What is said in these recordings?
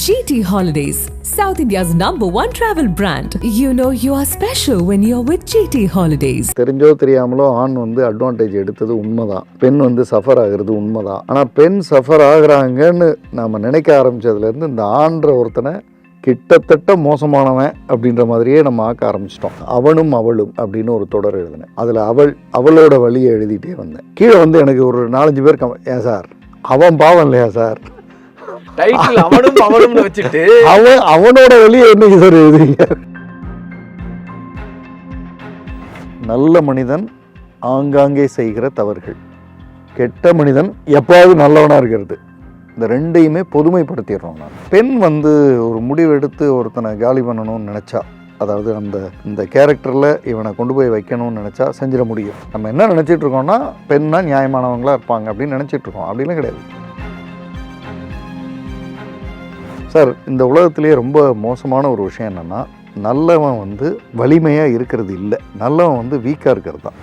GT Holidays, South India's number one travel brand. You know you are special when you're with GT Holidays. தெரிஞ்சோ தெரியாமலோ ஆண் வந்து advantage எடுத்தது உண்மைதான். பெண் வந்து சஃபர் ஆகுறது உண்மைதான். ஆனால் பெண் சஃபர் ஆகுறாங்கன்னு நாம் நினைக்க ஆரம்பிச்சதுலேருந்து இந்த ஆண்ற ஒருத்தனை கிட்டத்தட்ட மோசமானவன் அப்படின்ற மாதிரியே நம்ம ஆக்க ஆரம்பிச்சிட்டோம். அவனும் அவளும் அப்படின்னு ஒரு தொடர் எழுதினேன். அதில் அவள் அவளோட வழியை எழுதிட்டே வந்தேன். கீழே வந்து எனக்கு ஒரு நாலஞ்சு பேர் கம் ஏன் சார் அவன் பாவம் இல்லையா சார்? டைட்டில் அவனும் அவனும்னு வச்சுட்டு அவன் அவனோட வழியை என்னைக்கு சார் எழுதுறீங்க? நல்ல மனிதன் ஆங்காங்கே செய்கிற தவறுகள். கெட்ட மனிதன் எப்பாவது நல்லவனா இருக்கிறது? இந்த ரெண்டையுமே பொதுமைப்படுத்திடுறோம் நான். பெண் வந்து ஒரு முடிவெடுத்து ஒருத்தனை காலி பண்ணணும்னு நினச்சா அதாவது அந்த இந்த கேரக்டரில் இவனை கொண்டு போய் வைக்கணும்னு நினச்சா செஞ்சிட முடியும். நம்ம என்ன நினச்சிட்டு இருக்கோம்னா பெண்ணா நியாயமானவங்களா இருப்பாங்க அப்படின்னு நினச்சிட்டு இருக்கோம். அப்படிலாம் கிடையாது. சார் இந்த உலகத்திலேயே ரொம்ப மோசமான ஒரு விஷயம் என்னென்னா நல்லவன் வந்து வலிமையாக இருக்கிறது இல்லை. நல்லவன் வந்து வீக்காக இருக்கிறது தான்.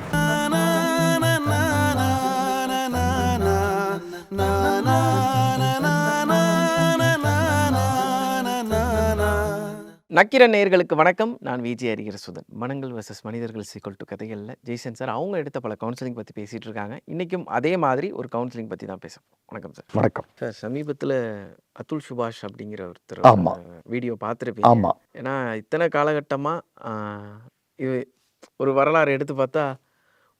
நக்கிர நேயர்களுக்கு வணக்கம். நான் விஜய் அறிகிற சுதன் மனங்கள் வர்சஸ் மனிதர்கள் சீக்வல் டு கதைகளில். ஜெய்சன் சார் அவங்க எடுத்த பல கவுன்சிலிங் பற்றி பேசிட்டு இருக்காங்க. இன்றைக்கும் அதே மாதிரி ஒரு கவுன்சிலிங் பற்றி தான் பேச வணக்கம் சார் வணக்கம். சார் சமீபத்தில் அத்துல் சுபாஷ் அப்படிங்கிற ஒருத்தர். வீடியோ பார்த்துருப்பீங்க. ஆமாம் ஏன்னா இத்தனை காலகட்டமாக இது ஒரு வரலாறு எடுத்து பார்த்தா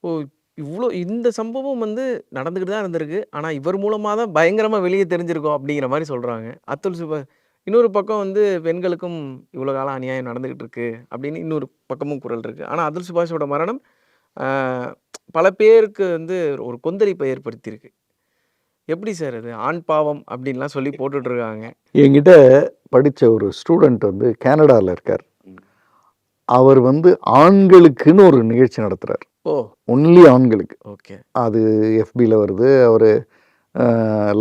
ஓ இவ்வளோ இந்த சம்பவம் வந்து நடந்துக்கிட்டு தான் இருந்திருக்கு. ஆனால் இவர் மூலமாக தான் பயங்கரமாக வெளியே தெரிஞ்சிருக்கோம் அப்படிங்கிற மாதிரி சொல்கிறாங்க அத்துல் சுபாஷ் இன்னொரு பக்கம் வந்து பெண்களுக்கும் இவ்வளோ காலம் அநியாயம் நடந்துக்கிட்டு இருக்கு அப்படின்னு இன்னொரு பக்கமும் குரல் இருக்குது ஆனால் அதுல் சுபாஷோட மரணம் பல பேருக்கு வந்து ஒரு கொந்தளிப்பை ஏற்படுத்தியிருக்கு. எப்படி சார் அது? ஆண் பாவம் அப்படின்லாம் சொல்லி போட்டுட்டு இருக்காங்க என்கிட்ட படித்த ஒரு ஸ்டூடெண்ட் வந்து கனடாவில் இருக்கார். அவர் வந்து ஆண்களுக்குன்னு ஒரு நிகழ்ச்சி நடத்துகிறார் ஓ. ஒன்லி ஆண்களுக்கு. ஓகே. அது எஃபியில் வருது. அவர்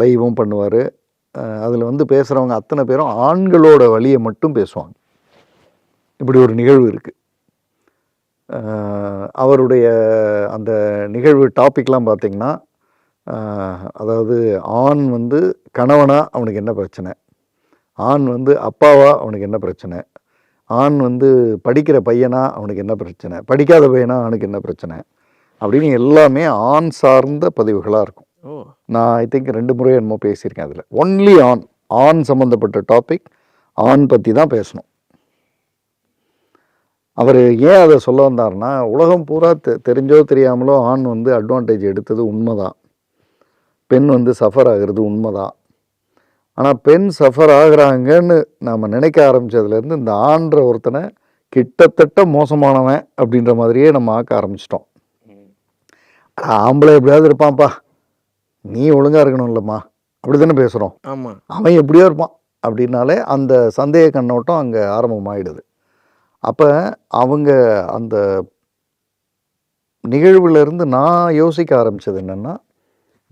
லைவும் பண்ணுவார். அதில் வந்து பேசுகிறவங்க அத்தனை பேரும் ஆண்களோட வழியை மட்டும் பேசுவாங்க. இப்படி ஒரு நிகழ்வு இருக்குது அவருடைய அந்த நிகழ்வு டாபிக்லாம் பார்த்திங்கன்னா அதாவது ஆண் வந்து கணவனா அவனுக்கு என்ன பிரச்சனை? ஆண் வந்து அப்பாவா அவனுக்கு என்ன பிரச்சனை? ஆண் வந்து படிக்கிற பையனா அவனுக்கு என்ன பிரச்சனை? படிக்காத பையனா அவனுக்கு என்ன பிரச்சனை? அப்படின்னு எல்லாமே ஆண் சார்ந்த பதிவுகளாக இருக்கும். நான் ஐ திங்க் ரெண்டு முறை என்னமோ பேசியிருக்கேன் அதில். ஒன்லி ஆன் ஆண் சம்மந்தப்பட்ட டாபிக் ஆண் பற்றி தான் பேசணும். அவர் ஏன் அதை சொல்ல வந்தாருன்னா உலகம் பூரா தெ தெரிஞ்சோ தெரியாமலோ ஆண் வந்து அட்வான்டேஜ் எடுத்தது உண்மைதான். பெண் வந்து சஃபர் ஆகுறது உண்மைதான். ஆனால் பெண் சஃபர் ஆகுறாங்கன்னு நாம் நினைக்க ஆரம்பிச்சதுலேருந்து இந்த ஆண்ற ஒருத்தனை கிட்டத்தட்ட மோசமானவன் அப்படின்ற மாதிரியே நம்ம ஆக்க ஆரம்பிச்சிட்டோம். ஆம்பளை எப்படியாவது இருப்பான்ப்பா. நீ ஒழுங்கா இருக்கணும்லம்மா. அப்படி தானே பேசுகிறோம் ஆமாம் அவன் எப்படியோ இருப்பான். அப்படின்னாலே அந்த சந்தேக கண்ணோட்டம் அங்கே ஆரம்பமாயிடுது. அப்போ அவங்க அந்த நிகழ்வுல இருந்து நான் யோசிக்க ஆரம்பிச்சது என்னென்னா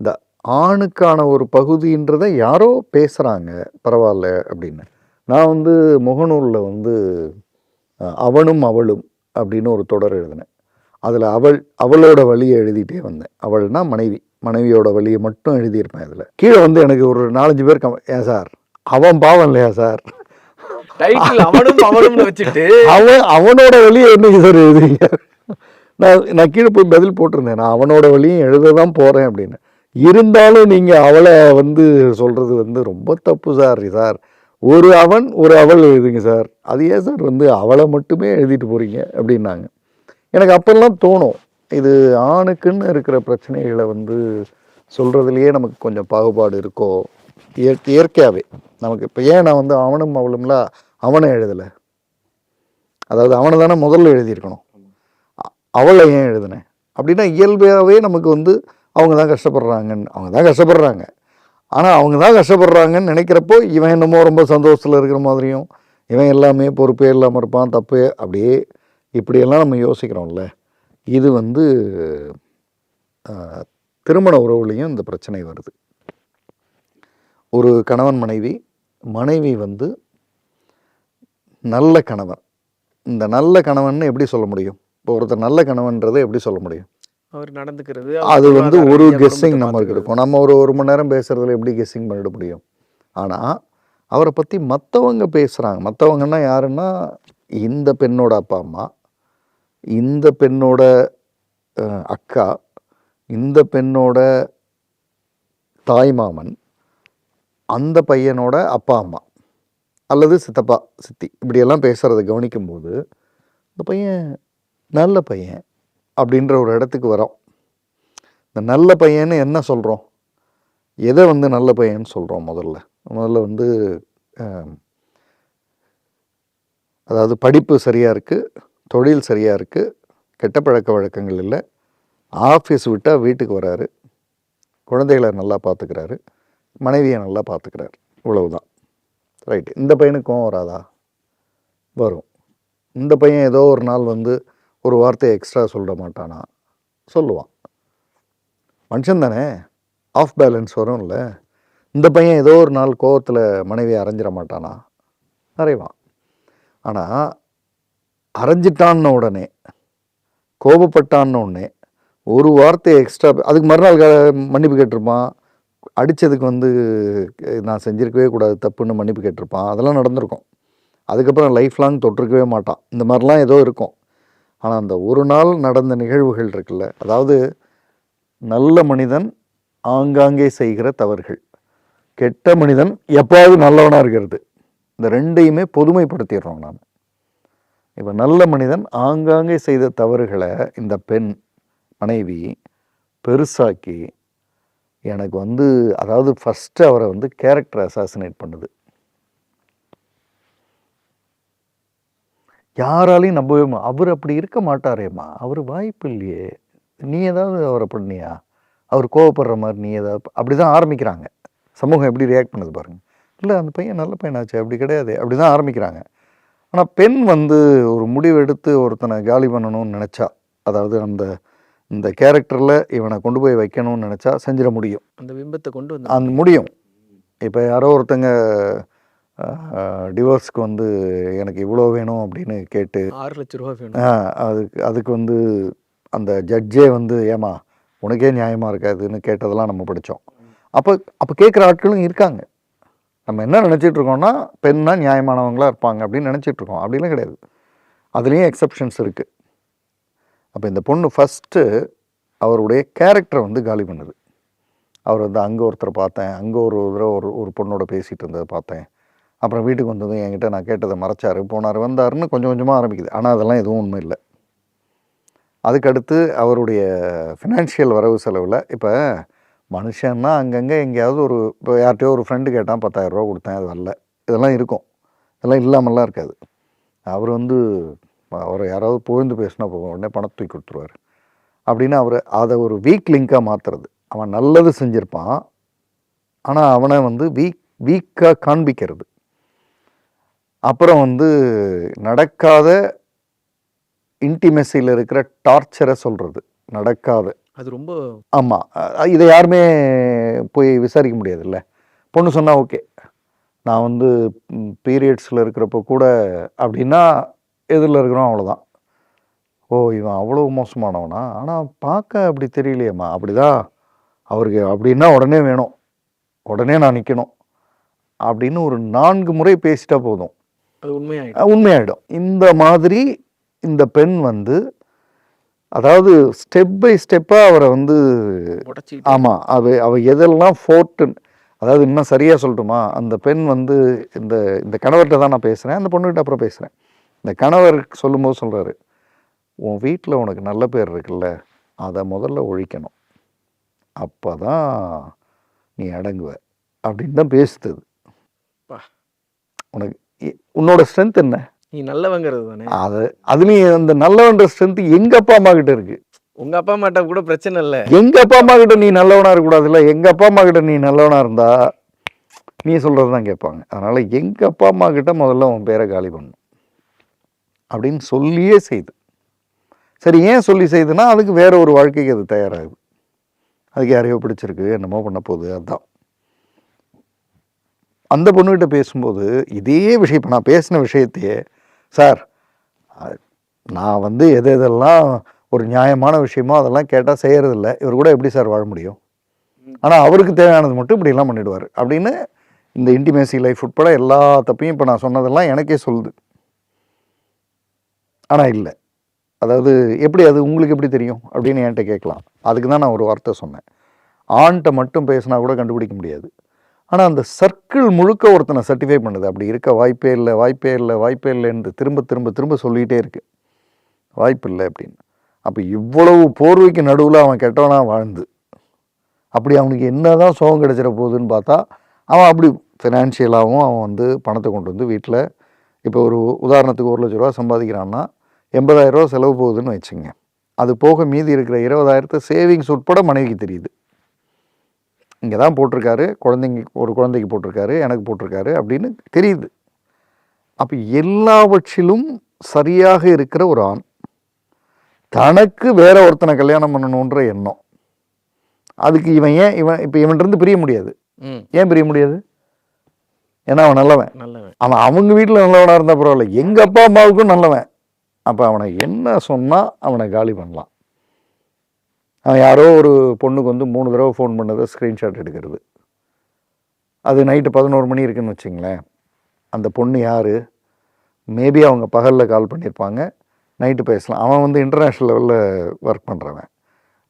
இந்த ஆணுக்கான ஒரு பகுதின்றதை யாரோ பேசுகிறாங்க பரவாயில்ல அப்படின்னு. நான் வந்து முகநூலில் வந்து அவனும் அவளும் அப்படின்னு ஒரு தொடர் எழுதினேன். அதில் அவள் அவளோட வழியை எழுதிட்டே வந்தேன். அவள்னா மனைவி. மனைவியோட வழியை மட்டும் எழுதியிருப்பேன் இதில். கீழே வந்து எனக்கு ஒரு நாலஞ்சு பேர் கம் ஏன் சார் அவன் பாவம் இல்லையா சார் அவனும் அவனும்னு வச்சுட்டு. அவன் அவனோட வழியை என்னைக்கு சார் எழுதுறீங்க? நான் நான் கீழே போய் பதில் போட்டிருந்தேன். நான் அவனோட வழியும் எழுத தான் போகிறேன் அப்படின்னு. இருந்தாலும் நீங்கள் அவளை வந்து சொல்கிறது வந்து ரொம்ப தப்பு சார் சார் ஒரு அவன் ஒரு அவள் எழுதுங்க சார் அது ஏன் சார் வந்து அவளை மட்டுமே எழுதிட்டு போகிறீங்க அப்படின்னாங்க. எனக்கு அப்பெல்லாம் தோணும். இது ஆணுக்குன்னு இருக்கிற பிரச்சனைகளை வந்து சொல்கிறதுலையே நமக்கு கொஞ்சம் பாகுபாடு இருக்கோ? இயற்கை இயற்கையாகவே நமக்கு இப்போ ஏன் நான் வந்து அவனும் அவளும்ல அவனை எழுதலை? அதாவது அவனை தானே முதல்ல எழுதியிருக்கணும். அவளை ஏன் எழுதினேன் அப்படின்னா இயல்பாகவே நமக்கு வந்து அவங்க தான் கஷ்டப்படுறாங்கன்னு அவங்க தான் கஷ்டப்படுறாங்க. ஆனால் அவங்க தான் கஷ்டப்படுறாங்கன்னு நினைக்கிறப்போ இவன் என்னமோ ரொம்ப சந்தோஷத்தில் இருக்கிற மாதிரியும் இவன் எல்லாமே பொறுப்பே இல்லாமல் இருப்பான் தப்பு அப்படியே இப்படியெல்லாம் நம்ம யோசிக்கிறோம்ல. இது வந்து திருமண உறவுலையும் இந்த பிரச்சனை வருது. ஒரு கணவன் மனைவி மனைவி வந்து நல்ல கணவன். இந்த நல்ல கணவன் எப்படி சொல்ல முடியும்? இப்போ ஒருத்தர் நல்ல கணவன்றதை எப்படி சொல்ல முடியும்? அவர் நடந்துக்கிறது அது வந்து ஒரு கெஸ்ஸிங் நம்மளுக்கு பார்த்துக்கிறது. இருக்கும் நம்ம ஒரு ஒரு மணி நேரம் பேசுறதுல எப்படி கெஸ்ஸிங் பண்ணிட முடியும்? ஆனால் அவரை பற்றி மற்றவங்க பேசுகிறாங்க மற்றவங்கன்னா யாருன்னா இந்த பெண்ணோட அப்பா அம்மா இந்த பெண்ணோட அக்கா இந்த பெண்ணோட தாய்மாமன் அந்த பையனோட அப்பா அம்மா அல்லது சித்தப்பா சித்தி இப்படியெல்லாம் பேசுகிறத கவனிக்கும்போது இந்த பையன் நல்ல பையன் அப்படின்ற ஒரு இடத்துக்கு வரோம் இந்த நல்ல பையன்னு என்ன சொல்கிறோம் எதை வந்து நல்ல பையன்னு சொல்கிறோம் முதல்ல? முதல்ல வந்து அதாவது படிப்பு சரியாக இருக்குது தொழில் சரியாக இருக்குது கெட்ட பழக்க வழக்கங்கள் இல்லை. ஆஃபீஸ் விட்டால் வீட்டுக்கு வராரு. குழந்தைகளை நல்லா பார்த்துக்கிறாரு மனைவியை நல்லா பார்த்துக்கிறாரு இவ்வளவுதான். ரைட் இந்த பையனுக்கு கோவம் வராதா? வரும். இந்த பையன் ஏதோ ஒரு நாள் வந்து ஒரு வார்த்தையை எக்ஸ்ட்ரா சொல்ல மாட்டானா? சொல்லுவான். மனுஷன் தானே? ஆஃப் பேலன்ஸ் வரும்ல. இந்த பையன் ஏதோ ஒரு நாள் கோவத்தில் மனைவியை அரைஞ்சிட மாட்டானா? அரைவான். ஆனால் அரைஞ்சிட்டான்ன உடனே கோபப்பட்டான்ன உடனே ஒரு வார்த்தை எக்ஸ்ட்ரா அதுக்கு மறுநாள் மன்னிப்பு கேட்டிருப்பான். அடித்ததுக்கு வந்து நான் செஞ்சுருக்கவே கூடாது தப்புன்னு மன்னிப்பு கேட்டிருப்பான். அதெல்லாம் நடந்திருக்கும். அதுக்கப்புறம் லைஃப் லாங் தொட்டிருக்கவே மாட்டான். இந்த மாதிரிலாம் ஏதோ இருக்கும். ஆனால் அந்த ஒரு நாள் நடந்த நிகழ்வுகள் இருக்குல்ல அதாவது நல்ல மனிதன் ஆங்காங்கே செய்கிற தவறுகள். கெட்ட மனிதன் எப்பாவது நல்லவனாக இருக்கிறது? இந்த ரெண்டையுமே பொதுமைப்படுத்திடுறோம் நாம். இப்போ நல்ல மனிதன் ஆங்காங்கே செய்த தவறுகளை இந்த பெண் மனைவி பெருசாக்கி எனக்கு வந்து அதாவது ஃபஸ்ட்டு அவரை வந்து கேரக்டர் அசாசினேட் பண்ணுது. யாராலையும் நம்பவே அவர் அப்படி இருக்க மாட்டாரேம்மா. அவர் வாய்ப்பு இல்லையே. நீ ஏதாவது அவரை பண்ணியா? அவர் கோவப்படுற மாதிரி நீ ஏதாவது அப்படி தான் ஆரம்பிக்கிறாங்க. சமூகம் எப்படி ரியாக்ட் பண்ணுது பாருங்கள் இல்லை அந்த பையன் நல்ல பையனாச்சு அப்படி கிடையாது அப்படி தான் ஆரம்பிக்கிறாங்க. ஆனால் பெண் வந்து ஒரு முடிவு எடுத்து ஒருத்தனை காலி பண்ணணும்னு நினச்சா அதாவது அந்த இந்த கேரக்டரில் இவனை கொண்டு போய் வைக்கணும்னு நினச்சா செஞ்சிட முடியும். அந்த பிம்பத்தை கொண்டு வந்து அந்த முடியும். இப்போ யாரோ ஒருத்தங்க டிவோர்ஸ்க்கு வந்து எனக்கு இவ்வளோ வேணும் அப்படின்னு கேட்டு ஆறு லட்ச ரூபா வேணும். அதுக்கு அதுக்கு வந்து அந்த ஜட்ஜே வந்து ஏமா உனக்கே நியாயமாக இருக்காதுன்னு கேட்டதெல்லாம் நம்ம படித்தோம் அப்போ அப்போ கேட்குற ஆட்களும் இருக்காங்க. நம்ம என்ன நினச்சிட்டு இருக்கோம்னா பெண்ணா நியாயமானவங்களா இருப்பாங்க அப்படின்னு நினச்சிட்டு இருக்கோம் அப்படிலாம் கிடையாது. அதுலேயும் எக்ஸப்ஷன்ஸ் இருக்குது அப்போ இந்த பொண்ணு ஃபஸ்ட்டு அவருடைய கேரக்டரை வந்து காலி பண்ணுது. அவர் வந்து அங்கே ஒருத்தரை பார்த்தேன் அங்கே ஒரு தடவை ஒரு ஒரு பொண்ணோட பேசிகிட்டு இருந்ததை பார்த்தேன். அப்புறம் வீட்டுக்கு வந்ததும் என்கிட்ட நான் கேட்டதை மறைச்சார். போனார் வந்தாருன்னு கொஞ்சம் கொஞ்சமாக ஆரம்பிக்குது. ஆனால் அதெல்லாம் எதுவும் உண்மை இல்லை. அதுக்கடுத்து அவருடைய ஃபினான்ஷியல் வரவு செலவில் இப்போ மனுஷன்னா அங்கங்கே எங்கேயாவது ஒரு இப்போ யார்கிட்டயோ ஒரு ஃப்ரெண்டு கேட்டான் பத்தாயிரரூவா கொடுத்தேன் அது வரல. இதெல்லாம் இருக்கும். இதெல்லாம் இல்லாமல்லாம் இருக்காது. அவர் வந்து அவர் யாராவது புகழ்ந்து பேசினா போகும் உடனே பணத்தை தூக்கி கொடுத்துருவார். அப்படின்னு அவர் அதை ஒரு வீக் லிங்காக மாற்றுறது அவன் நல்லது செஞ்சுருப்பான். ஆனால் அவனை வந்து வீக் வீக்காக காண்பிக்கிறது. அப்புறம் வந்து நடக்காத இன்டிமெசியில் இருக்கிற டார்ச்சரை சொல்கிறது நடக்காத. அது ரொம்ப ஆமாம் இதை யாருமே போய் விசாரிக்க முடியாதுல்ல. பொண்ணு சொன்னால் ஓகே. நான் வந்து பீரியட்ஸில் இருக்கிறப்போ கூட அப்படின்னா எதிரில் இருக்கிறோம் அவ்வளோதான் ஓ இவன் அவ்வளோ மோசமானவனா? ஆனால் பார்க்க அப்படி தெரியலையேம்மா. அப்படிதான் அவருக்கு அப்படின்னா உடனே வேணும். உடனே நான் நிற்கணும் அப்படின்னு ஒரு நான்கு முறை பேசிட்டா போதும். அது உண்மையாயிடும். உண்மையாயிடும். இந்த மாதிரி இந்த பெண் வந்து அதாவது ஸ்டெப் பை ஸ்டெப்பாக அவரை வந்து ஆமாம் அவ அவ எதெல்லாம் ஃபோர்ட்டு அதாவது இன்னும் சரியாக சொல்லட்டுமா? அந்த பெண் வந்து இந்த இந்த கணவர்கிட்ட தான் நான் பேசுகிறேன் அந்த பொண்ணுகிட்ட அப்புறம் பேசுகிறேன் இந்த கணவர் சொல்லும்போது சொல்கிறாரு உன் வீட்டில் உனக்கு நல்ல பேர் இருக்குல்ல அதை முதல்ல ஒழிக்கணும். அப்போ தான் நீ அடங்குவ. அப்படின்னு தான் பேசுது. உனக்கு உன்னோட ஸ்ட்ரென்த் என்ன? நீ நல்லவங்கிறது தானே? அது அதுலேயும் அந்த நல்லவன்ற ஸ்ட்ரென்த் எங்க அப்பா அம்மா கிட்ட இருக்கு. உங்க அப்பா அம்மாட்ட கூட பிரச்சனை இல்ல. எங்க அப்பா அம்மா கிட்ட நீ நல்லவனா இருக்கக்கூடாதுல்ல எங்க அப்பா அம்மா கிட்ட நீ நல்லவனா இருந்தா நீ சொல்றது தான் கேட்பாங்க. அதனால எங்க அப்பா அம்மா கிட்ட முதல்ல உன் பேரை காலி பண்ணணும் அப்படின்னு சொல்லியே செய்து. சரி ஏன் சொல்லி செய்யுதுன்னா அதுக்கு வேற ஒரு வாழ்க்கைக்கு அது தயாராகுது. அதுக்கு யாரையோ பிடிச்சிருக்கு என்னமோ பண்ண போகுது அதுதான் அந்த பொண்ணுகிட்ட பேசும்போது இதே விஷயம் இப்போ நான் பேசின விஷயத்தையே சார் நான் வந்து எது எதெல்லாம் ஒரு நியாயமான விஷயமோ அதெல்லாம் கேட்டால் செய்யறதில்ல. இவர் கூட எப்படி சார் வாழ முடியும்? ஆனால் அவருக்கு தேவையானது மட்டும் இப்படிலாம் பண்ணிடுவார். அப்படின்னு இந்த இன்டிமேசி லைஃப் உட்பட எல்லா தப்பையும் இப்போ நான் சொன்னதெல்லாம் எனக்கே சொல்லுது. ஆனால் இல்லை. அதாவது எப்படி அது உங்களுக்கு எப்படி தெரியும்? அப்படின்னு என்கிட்ட கேட்கலாம். அதுக்கு தான் நான் ஒரு வார்த்தை சொன்னேன். ஆண்கிட்ட மட்டும் பேசினா கூட கண்டுபிடிக்க முடியாது. ஆனால் அந்த சர்க்கிள் முழுக்க ஒருத்தனை சர்டிஃபை பண்ணுது. அப்படி இருக்க வாய்ப்பே இல்லை வாய்ப்பே இல்லை வாய்ப்பே இல்லைன்னு திரும்ப திரும்ப திரும்ப சொல்லிகிட்டே இருக்கு. வாய்ப்பு இல்லை அப்படின்னு. அப்போ இவ்வளவு போர்வைக்கு நடுவில் அவன் கெட்டவனாக வாழ்ந்து அப்படி அவனுக்கு என்னதான் சோகம் கிடைச்சிட போகுதுன்னு பார்த்தா அவன் அப்படி ஃபினான்ஷியலாகவும் அவன் வந்து பணத்தை கொண்டு வந்து வீட்டில் இப்போ ஒரு உதாரணத்துக்கு ஒரு லட்ச ரூபா சம்பாதிக்கிறான்னா எண்பதாயிரரூவா செலவு போகுதுன்னு வச்சுங்க அது போக மீதி இருக்கிற இருபதாயிரத்தை சேவிங்ஸ் உட்பட மனைவிக்கு தெரியுது. இங்கே தான் போட்டிருக்காரு குழந்தைங்க ஒரு குழந்தைக்கு போட்டிருக்காரு எனக்கு போட்டிருக்காரு அப்படின்னு தெரியுது. அப்போ எல்லாவற்றிலும் சரியாக இருக்கிற ஒரு ஆண் தனக்கு வேற ஒருத்தனை கல்யாணம் பண்ணணுன்ற எண்ணம். அதுக்கு இவன் ஏன் இவன் இப்போ இவன்கிட்ட பிரிய முடியாது. ஏன் பிரிய முடியாது? ஏன்னா அவன் நல்லவன். நல்லவன். அவன் அவங்க வீட்டில் நல்லவனாக இருந்தால் பரவாயில்ல எங்கள் அப்பா அம்மாவுக்கும் நல்லவன். அப்போ அவனை என்ன சொன்னால் அவனை காலி பண்ணலாம். யாரோ ஒரு பொண்ணுக்கு வந்து மூணு தடவை ஃபோன் பண்ணதை ஸ்க்ரீன்ஷாட் எடுக்கிறது. அது நைட்டு பதினோரு மணி இருக்குன்னு வச்சிங்களேன். அந்த பொண்ணு யார்? மேபி அவங்க பகலில் கால் பண்ணியிருப்பாங்க நைட்டு பேசலாம். அவன் வந்து இன்டர்நேஷ்னல் லெவலில் ஒர்க் பண்ணுறவன்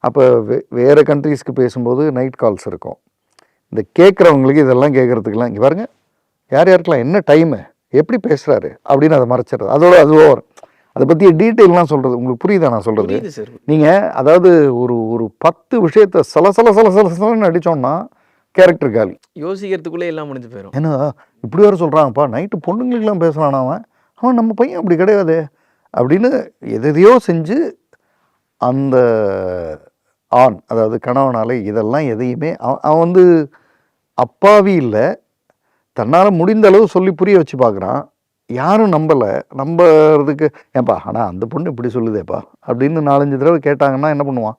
அப்போ வே வேறு கண்ட்ரீஸ்க்கு பேசும்போது நைட் கால்ஸ் இருக்கும். இந்த கேட்குறவங்களுக்கு இதெல்லாம் கேட்குறதுக்கெல்லாம் இங்கே பாருங்கள் யார் யாருக்கெல்லாம் என்ன டைமு எப்படி பேசுகிறாரு அப்படின்னு அதை மறைச்சிடுறது. அதோட அது ஓவர் அதை பற்றி டீட்டெயிலாம் சொல்கிறது உங்களுக்கு புரியுதா நான் சொல்கிறது நீங்கள் அதாவது ஒரு ஒரு பத்து விஷயத்த சல சல சல சல சலன்னு அடித்தோம்னா கேரக்டர் காலி. யோசிக்கிறதுக்குள்ளே எல்லாம் முடிஞ்சு போயிடும் ஏன்னா இப்படி வேறு சொல்கிறாங்கப்பா நைட்டு பொண்ணுங்களுக்கெல்லாம் பேசுகிறான் அவன்? அவன் நம்ம பையன் அப்படி கிடையாது. அப்படின்னு எதையோ செஞ்சு அந்த ஆண் அதாவது கணவனால இதெல்லாம் எதையுமே அவன் அவன் வந்து அப்பாவி இல்லை. தன்னால் முடிந்த அளவு சொல்லி புரிய வச்சு பார்க்குறான் யாரும் நம்பலை. நம்புறதுக்கு ஏன்பா ஆனால் அந்த பொண்ணு இப்படி சொல்லுதேப்பா அப்படின்னு நாலஞ்சு தடவை கேட்டாங்கன்னா என்ன பண்ணுவான்?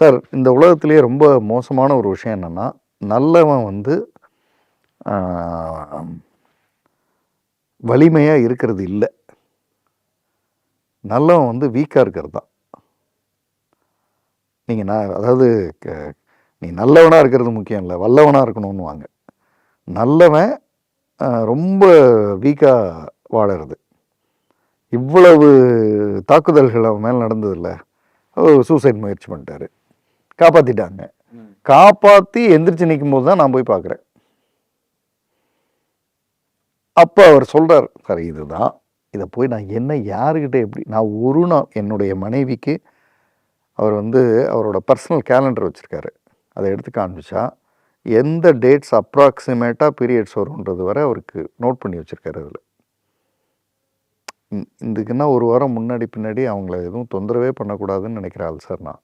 சார் இந்த உலகத்திலேயே ரொம்ப மோசமான ஒரு விஷயம் என்னென்னா நல்லவன் வந்து வலிமையாக இருக்கிறது இல்லை. நல்லவன் வந்து வீக்காக இருக்கிறது தான் நீங்கள் நான் அதாவது க- நீ நல்லவனாக இருக்கிறது முக்கியம் இல்லை வல்லவனாக இருக்கணும்னு வாங்க நல்லவன் ரொம்ப வீக்காக வாழறது. இவ்வளவு தாக்குதல்கள் அவன் மேலே நடந்ததில்ல. சூசைட் முயற்சி பண்ணிட்டாரு. காப்பாற்றிட்டாங்க காப்பாற்றி எந்திரிச்சு நிற்கும் போது தான் நான் போய் பார்க்குறேன் அப்போ அவர் சொல்கிறார் சார் இதுதான். இதை போய் நான் என்ன யாருக்கிட்ட எப்படி நான் ஒரு நாள் என்னுடைய மனைவிக்கு அவர் வந்து அவரோட பர்சனல் கேலண்டர் வச்சுருக்காரு. அதை எடுத்து காண்பிச்சா எந்த டேட்ஸ் அப்ராக்சிமேட்டாக பீரியட்ஸ் வரும்ன்றது வரை அவருக்கு நோட் பண்ணி வச்சுருக்காரு அதில். இதுக்குன்னா ஒரு வாரம் முன்னாடி பின்னாடி அவங்கள எதுவும் தொந்தரவே பண்ணக்கூடாதுன்னு நினைக்கிற ஆள் சார் நான்.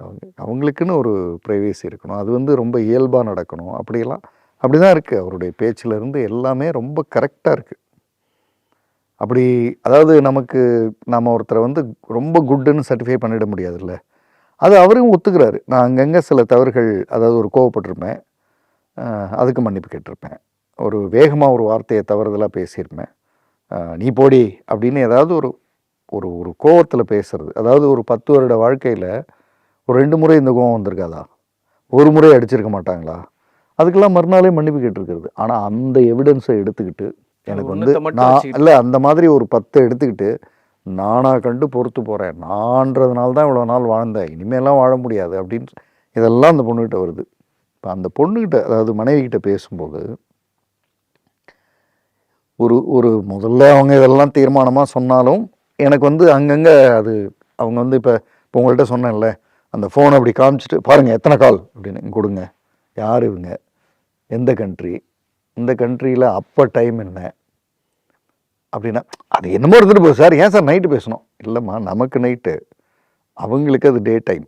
அவங்க அவங்களுக்குன்னு ஒரு ப்ரைவேசி இருக்கணும். அது வந்து ரொம்ப இயல்பாக நடக்கணும். அப்படியெல்லாம் அப்படி தான் இருக்குது அவருடைய பேச்சிலேருந்து எல்லாமே ரொம்ப கரெக்டாக இருக்குது அப்படி அதாவது நமக்கு நம்ம ஒருத்தரை வந்து ரொம்ப குட்டுன்னு சர்டிஃபை பண்ணிட முடியாதுல்ல. அது அவரும் ஒத்துக்கிறாரு. நான் அங்கங்கே சில தவறுகள் அதாவது ஒரு கோவப்பட்டிருப்பேன். அதுக்கு மன்னிப்பு கேட்டிருப்பேன். ஒரு வேகமாக ஒரு வார்த்தையை தவறுதலாக பேசியிருப்பேன். நீ போடி அப்படின்னு ஏதாவது ஒரு ஒரு ஒரு கோவத்தில் பேசுறது. அதாவது ஒரு பத்து வருட வாழ்க்கையில் ஒரு ரெண்டு முறை இந்த கோவம் வந்திருக்காதா? ஒரு முறை அடிச்சிருக்க மாட்டாங்களா? அதுக்கெல்லாம் மறுநாளே மன்னிப்பு கேட்டிருக்கிறது. ஆனால் அந்த எவிடன்ஸை எடுத்துக்கிட்டு எனக்கு வந்து நான். இல்லை அந்த மாதிரி ஒரு பத்தை எடுத்துக்கிட்டு நானாக கண்டு பொறுத்து போகிறேன் நான்றதுனால தான் இவ்வளோ நாள் வாழ்ந்தேன். இனிமேலாம் வாழ முடியாது அப்படின்னு இதெல்லாம் அந்த பொண்ணுக்கிட்ட வருது. இப்போ அந்த பொண்ணுக்கிட்ட அதாவது மனைவிக்கிட்ட பேசும்போது ஒரு ஒரு முதல்ல அவங்க இதெல்லாம் தீர்மானமாக சொன்னாலும் எனக்கு வந்து அங்கங்கே அது அவங்க வந்து இப்போ இப்போ உங்கள்கிட்ட சொன்னேன்ல அந்த ஃபோனை அப்படி காமிச்சிட்டு பாருங்கள் எத்தனை கால்? அப்படின்னு கொடுங்க. யார் இவங்க? எந்த கண்ட்ரி இந்த கண்ட்ரியில் அப்போ டைம் என்ன? அப்படின்னா அது என்னமோ இருந்துட்டு போகுது சார். ஏன் சார் நைட்டு பேசணும்? இல்லைம்மா நமக்கு நைட்டு அவங்களுக்கு அது டே டைம்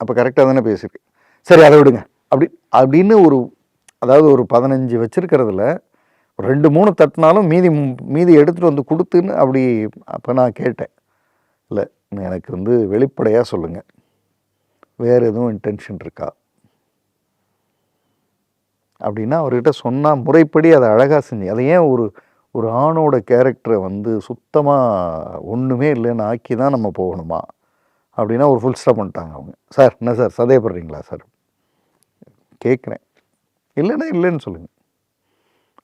அப்போ கரெக்டாக தானே பேசியிருக்கு. சரி அதை விடுங்க. அப்படி அப்படின்னு ஒரு அதாவது ஒரு பதினஞ்சு வச்சுருக்கிறதுல ஒரு ரெண்டு மூணு தட்டினாலும் மீதி மீதி எடுத்துகிட்டு வந்து கொடுத்துன்னு அப்படி அப்போ நான் கேட்டேன். இல்லை எனக்கு வந்து வெளிப்படையாக சொல்லுங்கள் வேறு எதுவும் இன்டென்ஷன் இருக்கா? அப்படின்னா அவர்கிட்ட சொன்னால் முறைப்படி அதை அழகாக செஞ்சு அதை ஏன் ஒரு ஒரு ஆணோட கேரக்டரை வந்து சுத்தமாக ஒன்றுமே இல்லைன்னு ஆக்கி தான் நம்ம போகணுமா? அப்படின்னா ஒரு ஃபுல் ஸ்டாப் பண்ணிட்டாங்க அவங்க. சார் என்ன சார் சந்தேகப்படுறீங்களா சார்? கேட்குறேன். இல்லைன்னா இல்லைன்னு சொல்லுங்கள்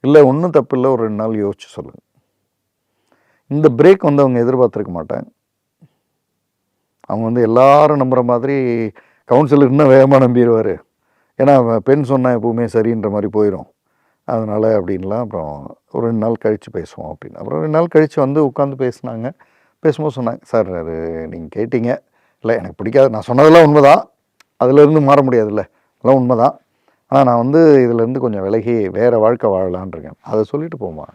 இல்லை ஒன்றும் தப்பு இல்லை ஒரு ரெண்டு நாள் யோசிச்சு சொல்லுங்கள் இந்த பிரேக் வந்து அவங்க எதிர்பார்த்துருக்க மாட்டாங்க. அவங்க வந்து எல்லாரும் நம்புகிற மாதிரி கவுன்சிலர் இன்னும் வேகமாக நம்பிடுவார். ஏன்னா அவன் பெண் சொன்னால் எப்பவுமே சரின்ற மாதிரி போயிடும் அதனால் அப்படின்லாம் அப்புறம் ஒரு ரெண்டு நாள் கழித்து பேசுவோம் அப்படின்னு. அப்புறம் ரெண்டு நாள் கழித்து வந்து உட்காந்து பேசினாங்க. பேசும்போது சொன்னாங்க சார் அது நீங்கள் கேட்டீங்க. இல்லை எனக்கு பிடிக்காது. நான் சொன்னதெல்லாம் உண்மைதான். அதுலேருந்து மாற முடியாதுல்ல. அதெல்லாம் உண்மைதான். ஆனால் நான் வந்து இதுலேருந்து கொஞ்சம் விலகி வேறு வாழ்க்கை வாழலான்ருக்கேன் அதை சொல்லிட்டு போமா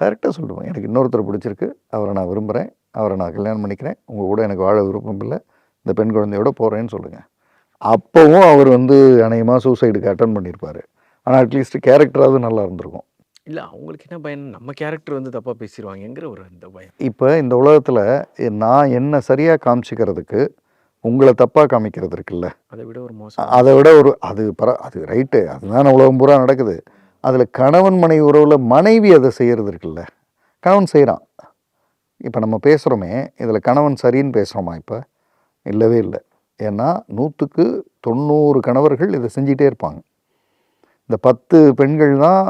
டைரெக்டாக சொல்லிடுவோம் எனக்கு இன்னொருத்தர் பிடிச்சிருக்கு. அவரை நான் விரும்புகிறேன் அவரை நான் கல்யாணம் பண்ணிக்கிறேன். உங்கள் கூட எனக்கு வாழ விருப்பம் இல்லை. இந்த பெண் குழந்தையோட போகிறேன்னு சொல்லுங்கள் அப்போவும் அவர் வந்து அநேகமாக சூசைடுக்கு அட்டன் பண்ணியிருப்பார். ஆனால் அட்லீஸ்ட் கேரக்டராவது நல்லா இருந்திருக்கும். இல்ல அவங்களுக்கு என்ன பயம்? நம்ம கேரக்டர் வந்து தப்பா பேசிடுவாங்கங்கிற ஒரு அந்த பயம். இப்போ இந்த உலகத்தில் நான் என்ன சரியாக காமிச்சிக்கிறதுக்கு உங்களை தப்பாக காமிக்கிறது இருக்குல்ல? அதை விட ஒரு மோசம் அதை விட ஒரு அது பர அது ரைட்டு அதுதான் உலகம் பூரா நடக்குது. அதில் கணவன் மனைவி உறவில் மனைவி அதை செய்கிறது இருக்குல்ல? கணவன் செய்கிறான் இப்போ நம்ம பேசுகிறோமே இதில் கணவன் சரின்னு பேசுகிறோமா இப்போ? இல்லவே இல்லை. ஏன்னா நூற்றுக்கு தொண்ணூறு கணவர்கள் இதை செஞ்சிட்டே இருப்பாங்க. இந்த பத்து பெண்கள் தான்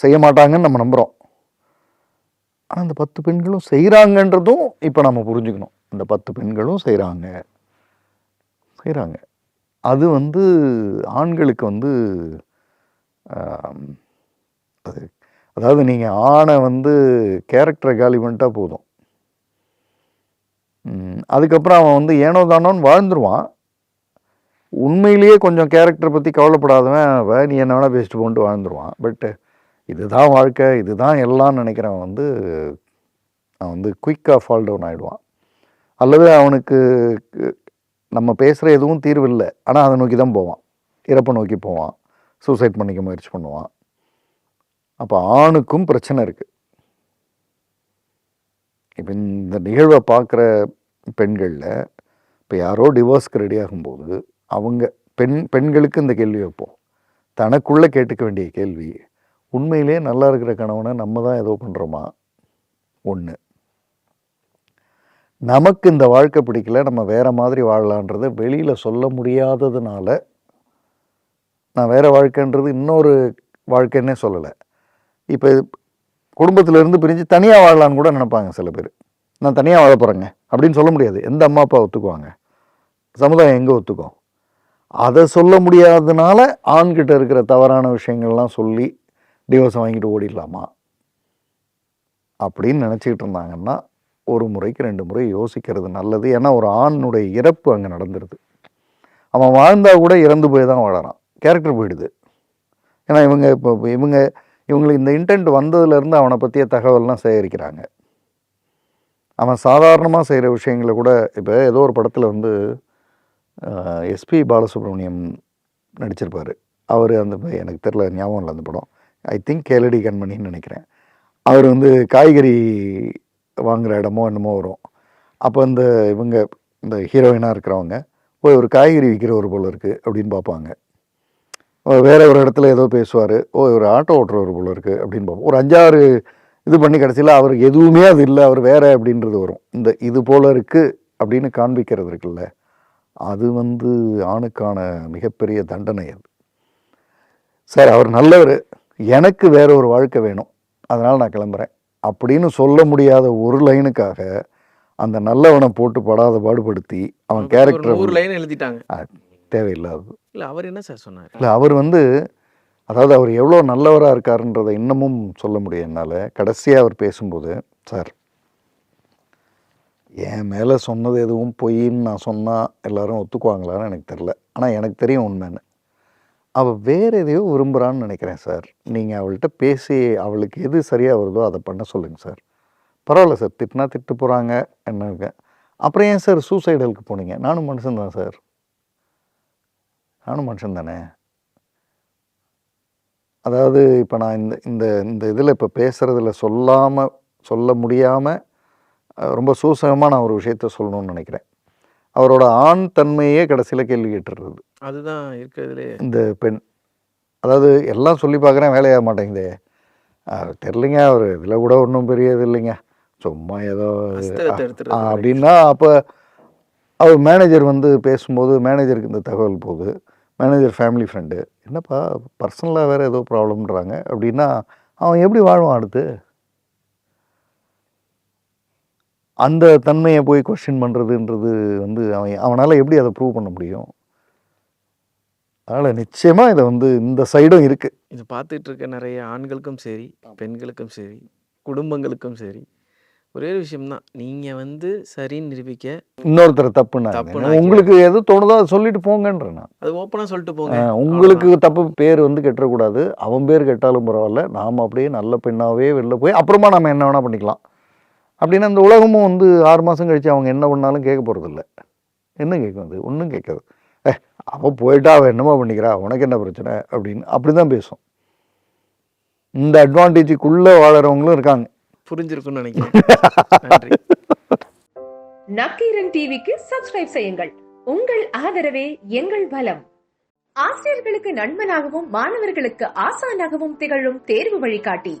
செய்ய மாட்டாங்கன்னு நம்ம நம்புகிறோம் ஆனால் இந்த பத்து பெண்களும் செய்கிறாங்கன்றதும் இப்போ நம்ம புரிஞ்சுக்கணும். இந்த பத்து பெண்களும் செய்கிறாங்க செய்கிறாங்க அது வந்து ஆண்களுக்கு வந்து அது அதாவது நீங்கள் ஆணை வந்து கேரக்டரை காலி பண்ணிட்டா போதும். அதுக்கப்புறம் அவன் வந்து ஏனோ தானோன்னு வாழ்ந்துருவான். உண்மையிலேயே கொஞ்சம் கேரக்டரை பற்றி கவலைப்படாதவன் நீ என்ன வேணால் பேசிட்டு போன்ட்டு வாழ்ந்துருவான். பட்டு இதுதான் வாழ்க்கை இதுதான் எல்லாம் நினைக்கிறவன் வந்து அவன் வந்து குயிக்காக ஃபால் டவுன் ஆகிடுவான் அல்லது அவனுக்கு நம்ம பேசுகிற எதுவும் தீர்வு இல்லை. ஆனால் அதை நோக்கி தான் போவான். இறப்பை நோக்கி போவான். சூசைட் பண்ணிக்க முயற்சி பண்ணுவான். அப்போ ஆணுக்கும் பிரச்சனை இருக்குது இப்போ இந்த நிகழ்வை பார்க்குற பெண்களில் இப்போ யாரோ டிவோர்ஸ்க்கு ரெடி ஆகும்போது அவங்க பெண் பெண்களுக்கு இந்த கேள்வி வைப்போம். தனக்குள்ளே கேட்டுக்க வேண்டிய கேள்வி உண்மையிலேயே நல்லா இருக்கிற கணவனை நம்ம தான் ஏதோ பண்ணுறோமா ஒன்று நமக்கு இந்த வாழ்க்கை பிடிக்கல நம்ம வேற மாதிரி வாழலான்றதை வெளியில் சொல்ல முடியாததுனால நான் வேறு வாழ்க்கைன்றது இன்னொரு வாழ்க்கைன்னே சொல்லலை. இப்போ குடும்பத்திலேருந்து பிரிஞ்சு தனியாக வாழலான்னு கூட நினைப்பாங்க சில பேர். நான் தனியாக வாழ போகிறேங்க அப்படின்னு சொல்ல முடியாது. எந்த அம்மா அப்பா ஒத்துக்குவாங்க. சமுதாயம் எங்கே ஒத்துக்கும்? அதை சொல்ல முடியாததுனால ஆண்கிட்ட இருக்கிற தவறான விஷயங்கள்லாம் சொல்லி டிவோர்ஸை வாங்கிட்டு ஓடிடலாமா? அப்படின்னு நினச்சிக்கிட்டு இருந்தாங்கன்னா ஒரு முறைக்கு ரெண்டு முறை யோசிக்கிறது நல்லது. ஏன்னா ஒரு ஆணுடைய இறப்பு அங்கே நடந்துடுது அவன் வாழ்ந்தால் கூட இறந்து போய் தான் வாழறான். கேரக்டர் போயிடுது. ஏன்னா இவங்க இப்போ இவங்க இவங்களுக்கு இந்த இன்டென்ட் வந்ததுலேருந்து அவனை பற்றிய தகவல்லாம் சேகரிக்கிறாங்க. அவன் சாதாரணமாக செய்கிற விஷயங்களை கூட இப்போ ஏதோ ஒரு படத்தில் வந்து எஸ்பி பாலசுப்ரமணியம் நடிச்சிருப்பார். அவர் அந்த எனக்கு தெரில ஞாபகம் இல்லை அந்த படம். ஐ திங்க் கேலடி கண்மணின்னு நினைக்கிறேன். அவர் வந்து காய்கறி வாங்குகிற இடமோ என்னமோ வரும். அப்போ இந்த இவங்க இந்த ஹீரோயினாக இருக்கிறவங்க போய் ஒரு காய்கறி விற்கிறவர் போல இருக்குது அப்படின்னு பார்ப்பாங்க. வேற ஒரு இடத்துல ஏதோ பேசுவார். ஓ ஒரு ஆட்டோ ஓட்டுறவர் போல இருக்குது அப்படின்னு பார்ப்போம். ஒரு அஞ்சாறு இது பண்ணி கடைசியில் அவருக்கு எதுவுமே அது இல்லை அவர் வேற அப்படின்றது வரும். இந்த இது போல் இருக்குது அப்படின்னு காண்பிக்கிறது இருக்குல்ல. அது வந்து ஆணுக்கான மிகப்பெரிய தண்டனை அது. சார் அவர் நல்லவர். எனக்கு வேற ஒரு வாழ்க்கை வேணும். அதனால் நான் கிளம்புறேன். அப்படின்னு சொல்ல முடியாத ஒரு லைனுக்காக அந்த நல்லவனை போட்டு படாத பாடுபடுத்தி அவன் ஒரு கேரக்டர் நூறு லைன் எழுதிட்டாங்க. தேவையில்லாதது. இல்ல அவர் என்ன சார் சொன்னார்? இல்லை அவர் வந்து அதாவது அவர் எவ்வளோ நல்லவராக இருக்காருன்றதை இன்னமும் சொல்ல முடியும் என்னால். கடைசியாக அவர் பேசும்போது சார் என் மேலே சொன்னது எதுவும் பொய்ன்னு நான் சொன்னால் எல்லோரும் ஒத்துக்குவாங்களான்னு எனக்கு தெரில ஆனால் எனக்கு தெரியும் உண்மைன்னு. அவள் வேறு எதையோ விரும்புகிறான்னு நினைக்கிறேன் சார். நீங்கள் அவள்கிட்ட பேசி அவளுக்கு எது சரியாக வருதோ அதை பண்ண சொல்லுங்கள் சார். பரவாயில்ல சார். திட்டினா திட்டு போகிறாங்க என்ன இருக்கேன் அப்புறம் ஏன் சார் சூசைடலுக்கு போனீங்க? நானும் மனுஷன் தான் சார். நானும் மனுஷன் தானே. அதாவது இப்போ நான் இந்த இந்த இந்த இதில் இப்போ பேசுகிறதில் சொல்லாமல் சொல்ல முடியாமல் ரொம்ப சூசகமாக நான் ஒரு விஷயத்த சொல்லணும்னு நினைக்கிறேன். அவரோட ஆண் தன்மையே கடைசியில் கேள்வி கேட்டுடுறது அதுதான் இருக்கிறதுலே. இந்த பெண். அதாவது எல்லாம் சொல்லி பார்க்குறேன் வேலையாக மாட்டேங்குதே. தெரிலைங்க அவர் இதில் கூட ஒன்றும் பெரிய இது இல்லைங்க. சும்மா ஏதோ அப்படின்னா அப்போ அவர் மேனேஜர் வந்து பேசும்போது மேனேஜருக்கு இந்த தகவல் போகுது. மேனேஜர் ஃபேமிலி ஃப்ரெண்டு என்னப்பா பர்சனலாக வேறு ஏதோ ப்ராப்ளம்ன்றாங்க அப்படின்னா அவன் எப்படி வாழ்வான் அடுத்து? அந்த தன்மையை போய் கொஸ்டின் பண்ணுறதுன்றது வந்து அவன் அவனால் எப்படி அதை ப்ரூவ் பண்ண முடியும்? அதனால் நிச்சயமாக இதை வந்து இந்த சைடும் இருக்குது இது பார்த்துட்டு இருக்க நிறைய ஆண்களுக்கும் சரி பெண்களுக்கும் சரி குடும்பங்களுக்கும் சரி ஒரே ஒரு விஷயம்தான். நீங்கள் வந்து சரின்னு நிரூபிக்க இன்னொருத்தர் தப்புன்னா உங்களுக்கு எது தோணுதோ அதை சொல்லிட்டு போங்கன்ற நான். அது ஓப்பனாக சொல்லிட்டு போங்க. உங்களுக்கு தப்பு பேர் வந்து கெட்டக்கூடாது அவன் பேர் கெட்டாலும் பரவாயில்ல. நாம் அப்படியே நல்ல பெண்ணாவே வெளில போய் அப்புறமா நம்ம என்ன வேணால் பண்ணிக்கலாம். அப்படின்னா இந்த உலகமும் வந்து ஆறு மாதம் கழிச்சு அவங்க என்ன பண்ணாலும் கேட்க போகிறதில்ல என்ன கேட்கும் அது? ஒன்றும் கேட்காது. ஏ அவள் போயிட்டா அவள் என்னமா பண்ணிக்கிறா? உனக்கு என்ன பிரச்சனை? அப்படின்னு அப்படி தான் பேசும். இந்த அட்வான்டேஜுக்குள்ளே வாழறவங்களும் இருக்காங்க. புரிஞ்சிருக்கும்னு நினைக்கிறேன். நன்றி நக்கீரன் டிவிக்கு சப்ஸ்கிரைப் செய்யுங்கள். உங்கள் ஆதரவே எங்கள் பலம். ஆசிரியர்களுக்கு நண்பனாகவும் மாணவர்களுக்கு ஆசானாகவும் திகழும் தேர்வு வழிகாட்டி.